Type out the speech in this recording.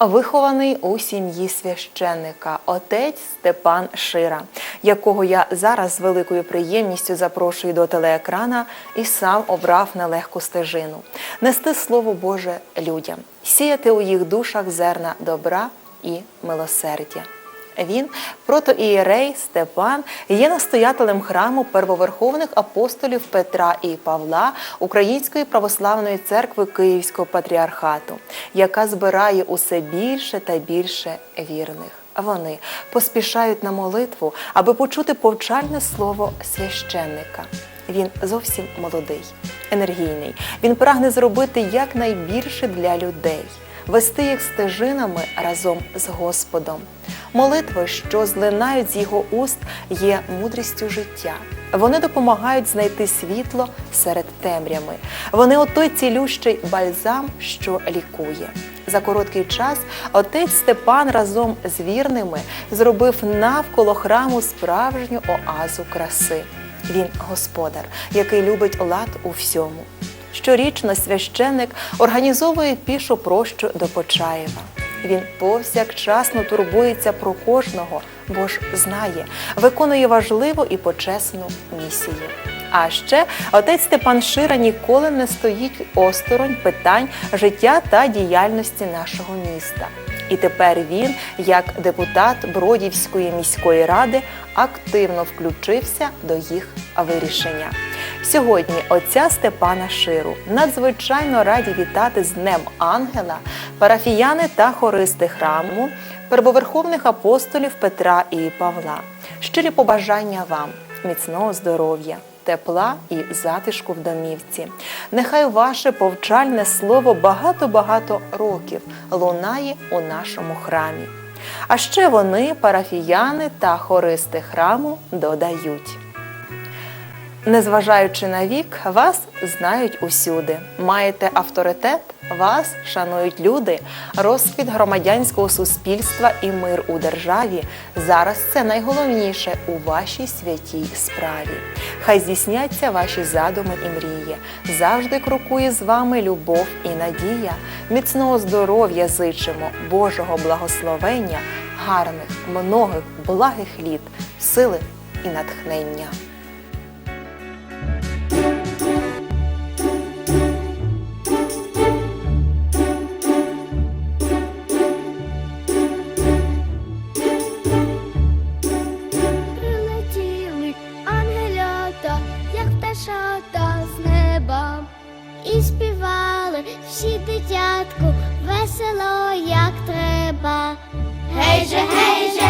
Вихований у сім'ї священника, отець Степан Шира, якого я зараз з великою приємністю запрошую до телеекрана і сам обрав нелегку стежину нести слово Боже людям, сіяти у їх душах зерна добра і милосердя. Він, протоієрей Степан, є настоятелем храму первоверховних апостолів Петра і Павла Української православної церкви Київського патріархату, яка збирає усе більше та більше вірних. Вони поспішають на молитву, аби почути повчальне слово священника. Він зовсім молодий, енергійний. Він прагне зробити якнайбільше для людей вести їх стежинами разом з Господом. Молитви, що злинають з його уст, є мудрістю життя. Вони допомагають знайти світло серед темрями. Вони отой цілющий бальзам, що лікує. За короткий час отець Степан разом з вірними зробив навколо храму справжню оазу краси. Він господар, який любить лад у всьому. Щорічно священник організовує пішу прощу до Почаєва. Він повсякчасно турбується про кожного, бо ж знає, виконує важливу і почесну місію. А ще отець Степан Шира ніколи не стоїть осторонь питань життя та діяльності нашого міста. І тепер він, як депутат Бродівської міської ради, активно включився до їх вирішення. Сьогодні отця Степана Ширу надзвичайно раді вітати з Днем Ангела, парафіяни та хористи храму, первоверховних апостолів Петра і Павла. Щирі побажання вам, міцного здоров'я, тепла і затишку в домівці. Нехай ваше повчальне слово багато-багато років лунає у нашому храмі. А ще вони, парафіяни та хористи храму, додають. Незважаючи на вік, вас знають усюди. Маєте авторитет, вас шанують люди. Розквіт громадянського суспільства і мир у державі зараз це найголовніше у вашій святій справі. Хай здійсняться ваші задуми і мрії. Завжди крокує з вами любов і надія. Міцного здоров'я зичимо, Божого благословення, гарних, многих, благих літ, сили і натхнення. Пташата з неба, і співали всі дитятку весело, як треба. Гей же, гей же,